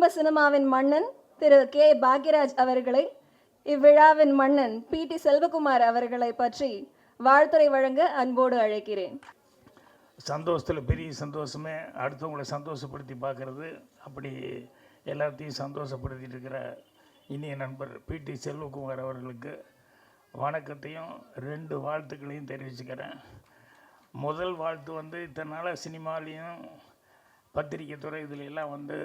குடும்ப சினிமாவின் மன்னன் திரு கே. பாக்யராஜ் அவர்களை இவ்விழாவின் மன்னன் பி. டி. செல்வகுமார் அவர்களை பற்றி வாழ்த்துரை வழங்க அன்போடு அழைக்கிறேன். சந்தோஷத்தில் பெரிய சந்தோஷமே அடுத்தவங்களை சந்தோஷப்படுத்தி பார்க்குறது. அப்படி எல்லாத்தையும் சந்தோஷப்படுத்திட்டு இருக்கிற இனிய நண்பர் பிடி செல்வகுமார் அவர்களுக்கு வணக்கத்தையும் ரெண்டு வாழ்த்துக்களையும் தெரிவிச்சுக்கிறேன். முதல் வாழ்த்து வந்து இத்தனை நாளாக சினிமாலேயும் பத்திரிக்கை துறை இதுல எல்லாம் வந்து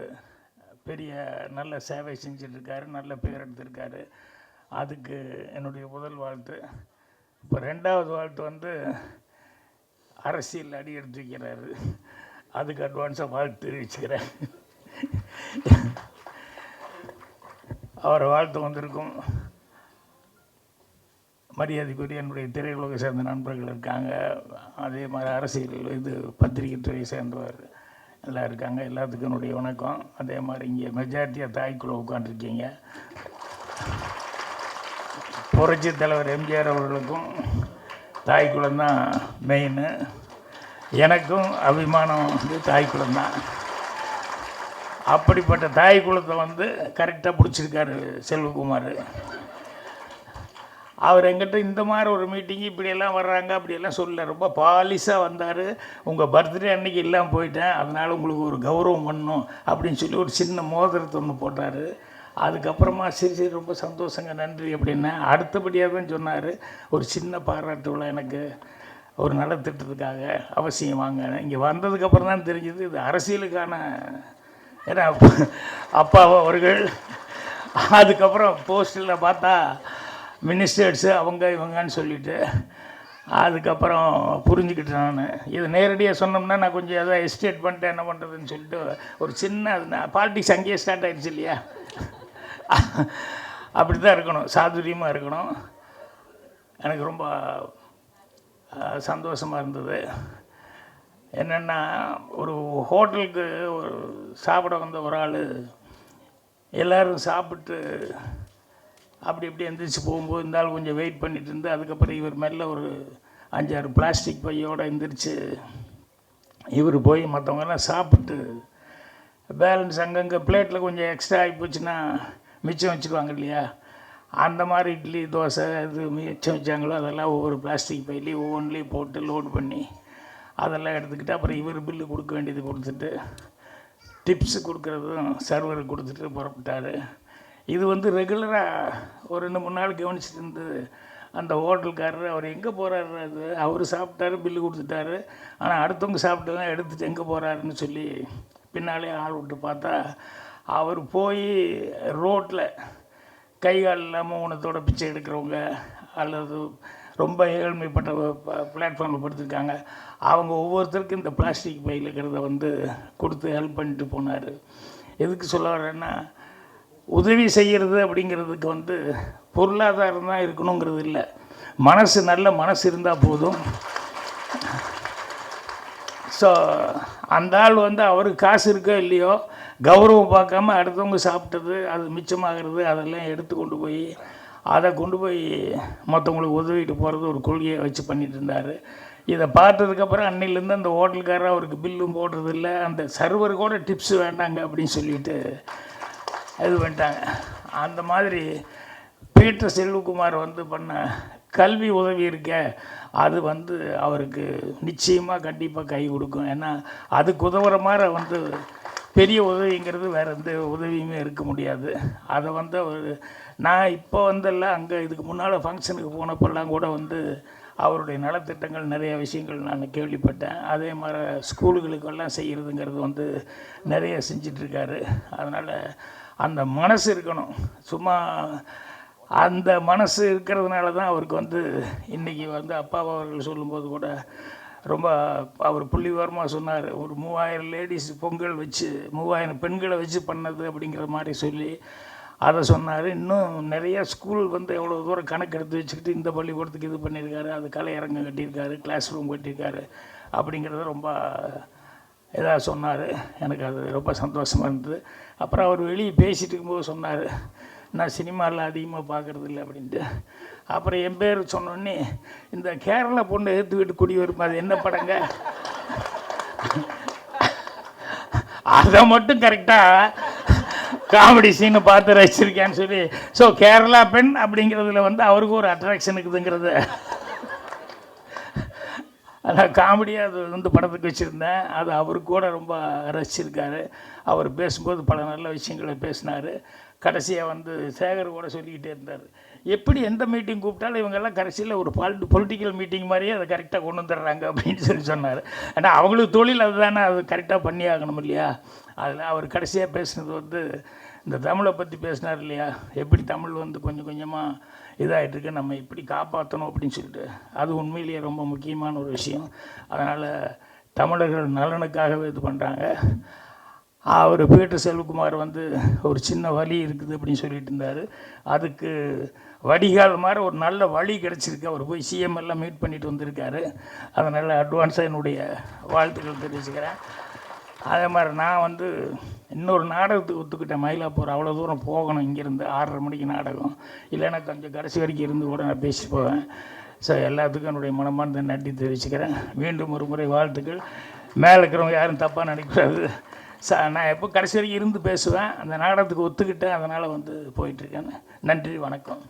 பெரிய நல்ல சேவை செஞ்சிட்ருக்காரு நல்ல பேர் எடுத்திருக்காரு. அதுக்கு என்னுடைய முதல் வாழ்த்து. இப்போ ரெண்டாவது வாழ்த்து வந்து அரசியல் அடி எடுத்து வைக்கிறாரு அதுக்கு அட்வான்ஸாக வாழ்த்து தெரிவிச்சுக்கிறேன். அவரை வாழ்த்து வந்திருக்கும் மரியாதைக்குரிய என்னுடைய திரையுலகை சேர்ந்த நண்பர்கள் இருக்காங்க. அதே மாதிரி அரசியல் இது பத்திரிகை துறையை சேர்ந்தவர் எல்லாம் இருக்காங்க. எல்லாத்துக்கும் என்னுடைய வணக்கம். அதே மாதிரி இங்கே மெஜாரிட்டியாக தாய்க்குள்ளே உட்காந்துருக்கீங்க புரட்சி தலைவர் எம்ஜிஆர் அவர்களுக்கும் தாய்க்குளம் தான் மெயின் எனக்கும் அபிமானம் வந்து தாய்க்குளம் தான். அப்படிப்பட்ட தாய் குலத்தை வந்து கரெக்டாக பிடிச்சிருக்காரு செல்வகுமார். அவர் எங்கிட்ட இந்த மாதிரி ஒரு மீட்டிங் இப்படியெல்லாம் வர்றாங்க அப்படியெல்லாம் சொல்ல ரொம்ப பாலிஷாக வந்தார். உங்கள் பர்த்டே அன்னைக்கு இல்லாமல் போயிட்டேன். அதனால் உங்களுக்கு ஒரு கௌரவம் பண்ணணும் அப்படின்னு சொல்லி ஒரு சின்ன மோதிரத்தை ஒன்று போட்டார். அதுக்கப்புறமா சரி சரி ரொம்ப சந்தோஷங்க நன்றி அப்படின்னா அடுத்தபடியாக தான் சொன்னார். ஒரு சின்ன பாராட்டு விழா எனக்கு. ஒரு நலத்திட்டத்துக்காக அவசியம் வாங்க. இங்கே வந்ததுக்கப்புறம் தான் தெரிஞ்சது இது அரசியலுக்கான ஏன்னா அப்பா அவர்கள். அதுக்கப்புறம் போஸ்டில் பார்த்தா மினிஸ்டர்ஸு அவங்க இவங்கன்னு சொல்லிட்டு அதுக்கப்புறம் புரிஞ்சுக்கிட்டேன் நான். இது நேரடியாக சொன்னோம்னா நான் கொஞ்சம் எதாவது எஸ்டேட் பண்ணிட்டேன் என்ன பண்ணுறதுன்னு சொல்லிட்டு ஒரு சின்ன அது பாலிட்டிக்ஸ் அங்கேயே ஸ்டார்ட் ஆயிடுச்சு இல்லையா? அப்படி தான் இருக்கணும் சாதுரியமாக இருக்கணும். எனக்கு ரொம்ப சந்தோஷமாக இருந்தது. என்னென்னா ஒரு ஹோட்டலுக்கு ஒரு சாப்பிட வந்த ஒரு ஆள் எல்லோரும் சாப்பிட்டு அப்படி இப்படி எந்திரிச்சு போகும்போது இந்த ஆள் கொஞ்சம் வெயிட் பண்ணிட்டு இருந்து அதுக்கப்புறம் இவர் மெல்ல ஒரு அஞ்சாறு பிளாஸ்டிக் பையோடு எந்திரிச்சு இவர் போய் மற்றவங்கெல்லாம் சாப்பிட்டு பேலன்ஸ் அங்கங்கே பிளேட்டில் கொஞ்சம் எக்ஸ்ட்ரா ஆகி போச்சுன்னா மிச்சம் வச்சுக்குவாங்க இல்லையா? அந்த மாதிரி இட்லி தோசை இது மிச்சம் வச்சாங்களோ அதெல்லாம் ஒவ்வொரு பிளாஸ்டிக் பையிலையும் ஒவ்வொன்றிலையும் போட்டு லோட் பண்ணி அதெல்லாம் எடுத்துக்கிட்டு அப்புறம் இவர் பில்லு கொடுக்க வேண்டியது கொடுத்துட்டு டிப்ஸு கொடுக்குறதும் சர்வருக்கு கொடுத்துட்டு புறப்பட்டார். இது வந்து ரெகுலராக ஒரு ரெண்டு மூணு நாள் கவனிச்சிட்டு இருந்தது அந்த ஹோட்டல்காரர் அவர் எங்கே போகிறாரு அது? அவர் சாப்பிட்டாரு பில்லு கொடுத்துட்டாரு. ஆனால் அடுத்தவங்க சாப்பிட்டதான் எடுத்துட்டு எங்கே போகிறாருன்னு சொல்லி பின்னாலே ஆள் விட்டு பார்த்தா அவர் போய் ரோட்டில் கை கால் இல்லாமல் ஊனத்தோட பிச்சை எடுக்கிறவங்க அல்லது ரொம்ப ஏழ்மைப்பட்ட பிளாட்ஃபார்மில் படுத்திருக்காங்க. அவங்க ஒவ்வொருத்தருக்கும் இந்த பிளாஸ்டிக் பையில் இருக்கிறத வந்து கொடுத்து ஹெல்ப் பண்ணிட்டு போனார். எதுக்கு சொல்ல வரேன்னா உதவி செய்கிறது அப்படிங்கிறதுக்கு வந்து பொருளாதாரம் தான் இருக்கணுங்கிறது இல்லை. மனசு நல்ல மனசு இருந்தால் போதும். ஸோ அந்த ஆள் வந்து அவருக்கு காசு இருக்கோ இல்லையோ கௌரவம் பார்க்காம அடுத்தவங்க சாப்பிட்டது அது மிச்சமாகிறது அதெல்லாம் எடுத்து கொண்டு போய் அதை கொண்டு போய் மற்றவங்களுக்கு உதவிட்டு போகிறது ஒரு கொள்கையை வச்சு பண்ணிட்டு இருந்தார். இதை பார்த்ததுக்கப்புறம் அன்னையிலேருந்து அந்த ஹோட்டல்காரர் அவருக்கு பில்லும் போடுறதில்ல. அந்த சர்வர் கூட டிப்ஸ் வேண்டாங்க அப்படின்னு சொல்லிட்டு இது பண்ணிட்டாங்க. அந்த மாதிரி பீட்டர் செல்வகுமார் வந்து பண்ண கல்வி உதவி இருக்க அது வந்து அவருக்கு நிச்சயமாக கண்டிப்பாக கை கொடுக்கும். ஏன்னா அதுக்கு உதவுற மாதிரி வந்து பெரிய உதவிங்கிறது வேறு எந்த உதவியுமே இருக்க முடியாது. அதை வந்து அவர் நான் இப்போ வந்தெல்லாம் அங்கே இதுக்கு முன்னால் ஃபங்க்ஷனுக்கு போனப்பெல்லாம் கூட வந்து அவருடைய நலத்திட்டங்கள் நிறைய விஷயங்கள் நான் கேள்விப்பட்டேன். அதே மாதிரி ஸ்கூலுகளுக்கெல்லாம் செய்கிறதுங்கிறது வந்து நிறைய செஞ்சிட்ருக்காரு அதனால் அந்த மனசு இருக்கணும். சும்மா அந்த மனசு இருக்கிறதுனால தான் அவருக்கு வந்து இன்றைக்கி வந்து அப்பா அவர்கள் சொல்லும்போது கூட ரொம்ப அவர் புள்ளிவரமாக சொன்னார். ஒரு மூவாயிரம் லேடிஸ் பொங்கல் வச்சு மூவாயிரம் பெண்களை வச்சு பண்ணது அப்படிங்கிற மாதிரி சொல்லி அதை சொன்னார். இன்னும் நிறைய ஸ்கூல் வந்து எவ்வளோ தூரம் கணக்கு எடுத்து வச்சுக்கிட்டு இந்த பள்ளிக்கூடத்துக்கு இது பண்ணியிருக்காரு அது கலையரங்கம் கட்டியிருக்காரு கிளாஸ் ரூம் கட்டியிருக்காரு அப்படிங்கிறத ரொம்ப எதாவது சொன்னார். எனக்கு அது ரொம்ப சந்தோஷமாக இருந்தது. அப்புறம் அவர் வெளியே பேசிகிட்டு இருக்கும்போது சொன்னார் நான் சினிமாவில் அதிகமாக பார்க்குறது இல்லை அப்படின்ட்டு. அப்புறம் என் பேர் சொன்னோடனே இந்த கேரளா பொண்ணு எடுத்து வீட்டு குடி வரும்? அது என்ன படங்க? அதை மட்டும் கரெக்டாக காமெடி சீனை பார்த்து ரசிச்சிருக்கேன்னு சொல்லி. ஸோ கேரளா பெண் அப்படிங்கிறதுல வந்து அவருக்கு ஒரு அட்ராக்ஷன் இருக்குதுங்கிறத அதான் காமெடியாக அது வந்து படத்துக்கு வச்சுருந்தேன். அது அவர் கூட ரொம்ப ரசிச்சிருக்காரு. அவர் பேசும்போது பல நல்ல விஷயங்களை பேசினார். கடைசியாக வந்து சேகர் கூட சொல்லிக்கிட்டே இருந்தார். எப்படி எந்த மீட்டிங் கூப்பிட்டாலும் இவங்கெல்லாம் கடைசியில் ஒரு பாலிட்டி பொலிட்டிக்கல் மீட்டிங் மாதிரியே அதை கரெக்டாக கொண்டு வந்துடுறாங்க அப்படின்னு சொல்லி சொன்னார். ஏன்னா அவங்களுக்கு தொழில் அதுதானே அது கரெக்டாக பண்ணி ஆகணும் இல்லையா? அதில் அவர் கடைசியாக பேசுனது வந்து இந்த தமிழை பற்றி பேசினார் இல்லையா? எப்படி தமிழ் வந்து கொஞ்சம் கொஞ்சமாக இதாகிட்டுருக்கு நம்ம இப்படி காப்பாற்றணும் அப்படின்னு சொல்லிட்டு. அது உண்மையிலேயே ரொம்ப முக்கியமான ஒரு விஷயம். அதனால் தமிழர்கள் நலனுக்காகவே இது பண்ணுறாங்க அவர் பீட்டர் செல்வகுமார் வந்து ஒரு சின்ன வழி இருக்குது அப்படின்னு சொல்லிட்டு இருந்தார். அதுக்கு வடிகால் மாதிரி ஒரு நல்ல வழி கிடச்சிருக்கு. அவர் போய் சிஎம் எல்லாம் மீட் பண்ணிட்டு வந்திருக்காரு. அதனால் அட்வான்ஸாக என்னுடைய வாழ்த்துக்கள் தெரிவிச்சுக்கிறேன். அதே மாதிரி நான் வந்து இன்னொரு நாடகத்துக்கு ஒத்துக்கிட்டேன். மயிலாப்பூர் அவ்வளோ தூரம் போகணும். இங்கேருந்து ஆறரை மணிக்கு நாடகம். இல்லைன்னா கொஞ்சம் கடைசி வரைக்கும் இருந்து கூட நான் பேசி போவேன். ஸோ எல்லாத்துக்கும் என்னுடைய மனமார்ந்த நன்றி தெரிவிச்சுக்கிறேன். மீண்டும் ஒரு முறை வாழ்த்துக்கள். மேலே இருக்கிறவங்க யாரும் தப்பாக நினைக்கக்கூடாது. ச நான் எப்போ கடைசி வரைக்கும் இருந்து பேசுவேன். அந்த நாடகத்துக்கு ஒத்துக்கிட்டேன். அதனால் வந்து போயிட்டுருக்கேன் நன்றி வணக்கம்.